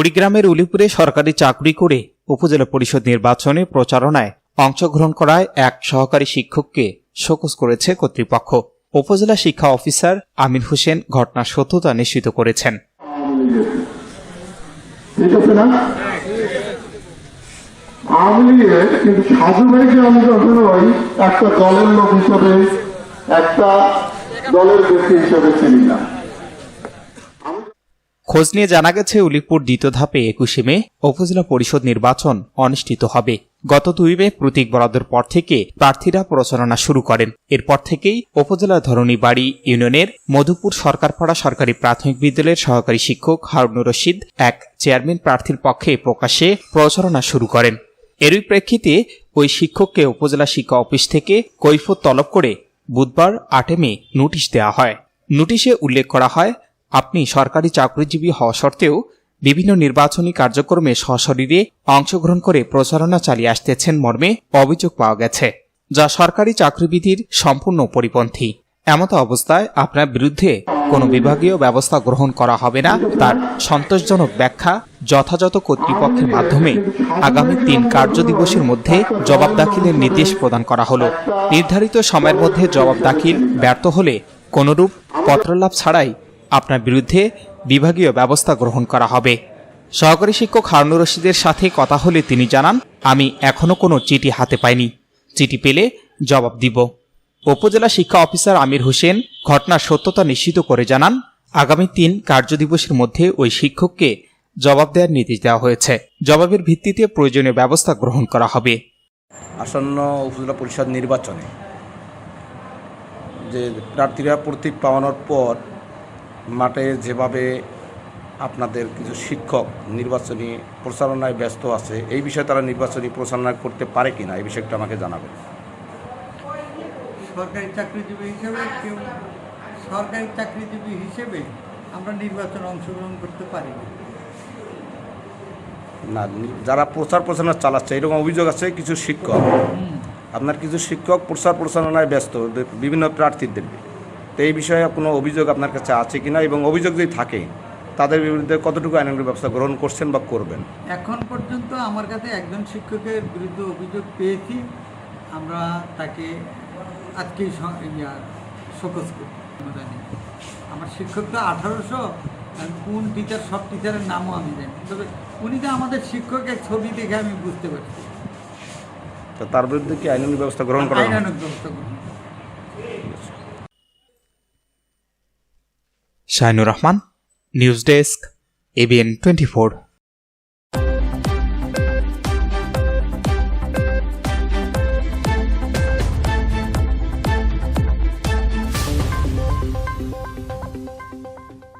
কুড়িগ্রামের উলিপুরে সরকারি চাকরি করে উপজেলা পরিষদ নির্বাচনে প্রচারণায় অংশগ্রহণ করায় এক সহকারী শিক্ষককে শোকজ করেছে কর্তৃপক্ষ। উপজেলা শিক্ষা অফিসার আমির হোসেন ঘটনার সত্যতা নিশ্চিত করেছেন। একটা দলের ব্যক্তি খোঁজ নিয়ে জানা গেছে উলিপুর দ্বিতীয় ধাপে একুশে মে উপজেলা পরিষদ নির্বাচন অনুষ্ঠিত হবে। গত দুই মে প্রতীক বরাদ্দের পর থেকে প্রার্থীরা প্রচারণা শুরু করেন। এরপর থেকেই উপজেলার ধরণীবাড়ি ইউনিয়নের মধুপুর সরকারপাড়া সরকারি প্রাথমিক বিদ্যালয়ের সহকারী শিক্ষক হারুনুর রশিদ এক চেয়ারম্যান প্রার্থীর পক্ষে প্রকাশ্যে প্রচারণা শুরু করেন। এরই প্রেক্ষিতে ওই শিক্ষককে উপজেলা শিক্ষা অফিস থেকে কৈফত তলব করে বুধবার আটে মে নোটিশ দেওয়া হয়। নোটিশে উল্লেখ করা হয় আপনি সরকারি চাকরিজীবী হওয়া সত্ত্বেও বিভিন্ন নির্বাচনী কার্যক্রমে সশরীরে অংশগ্রহণ করে প্রচারণা চালিয়ে আসতেছেন মর্মে অভিযোগ পাওয়া গেছে, যা সরকারি চাকরিবিধির সম্পূর্ণ পরিপন্থী। এমত অবস্থায় আপনার বিরুদ্ধে কোনো বিভাগীয় ব্যবস্থা গ্রহণ করা হবে না, তার সন্তোষজনক ব্যাখ্যা যথাযথ কর্তৃপক্ষের মাধ্যমে আগামী তিন কার্য দিবসের মধ্যে জবাব দাখিলের নির্দেশ প্রদান করা হলো। নির্ধারিত সময়ের মধ্যে জবাব দাখিল ব্যর্থ হলে কোনরূপ পত্রলাভ ছাড়াই আপনার বিরুদ্ধে বিভাগীয় ব্যবস্থা গ্রহণ করা হবে। সহকারী শিক্ষক হারুনুর রশিদের সাথে কথা হলে তিনি জানান, আমি এখনও কোনো চিঠি হাতে পাইনি। চিঠি পেলে জবাব দিব। উপজেলা শিক্ষা অফিসার আমির হোসেন ঘটনার সত্যতা নিশ্চিত করে জানান, আগামী তিন কার্যদিবসের মধ্যে ওই শিক্ষককে জবাব দেওয়ার নির্দেশ দেওয়া হয়েছে। জবাবের ভিত্তিতে প্রয়োজনীয় ব্যবস্থা গ্রহণ করা হবে। আসন্ন উপজেলা পরিষদ নির্বাচনে যে প্রার্থীরা প্রতীক পাওয়ানোর পর মাঠে যেভাবে আপনাদের কিছু শিক্ষক নির্বাচনী প্রচারণায় ব্যস্ত আছে এই বিষয়ে তারা নির্বাচনী প্রচারণা করতে পারে কিনা এই বিষয়টা আমাকে জানাবেন। সরকারি চাকরিজীবী হিসেবে কেউ সরকারি চাকরিজীবী হিসেবে আমরা নির্বাচনে অংশগ্রহণ করতে পারি না। না যারা প্রচার প্রচারণা চালাচ্ছে এরকম অভিযোগ আছে কিছু শিক্ষক? আপনার কিছু শিক্ষক প্রচার প্রচারণায় ব্যস্ত বিভিন্ন প্রার্থীদের তো এই বিষয়ে কোনো অভিযোগ আপনার কাছে আছে কিনা? এবং অভিযোগ যদি থাকে তাদের বিরুদ্ধে কতটুকু আইনানুগ ব্যবস্থা গ্রহণ করছেন বা করবেন? এখন পর্যন্ত আমার কাছে একজন শিক্ষকের বিরুদ্ধে অভিযোগ পেয়েছি। আমরা তাকে আজকেই শোকজ করি। আমার শিক্ষক তো আঠারোশো কোন টিচার সব টিচারের নামও আমি জানি। তবে উনি তো আমাদের শিক্ষকের ছবি দেখে আমি বুঝতে পারছি। তো তার বিরুদ্ধে কি আইনানুগ ব্যবস্থা গ্রহণ করা? আইনানুগ ব্যবস্থা গ্রহণ Shahinur Rahman news desk ABN twenty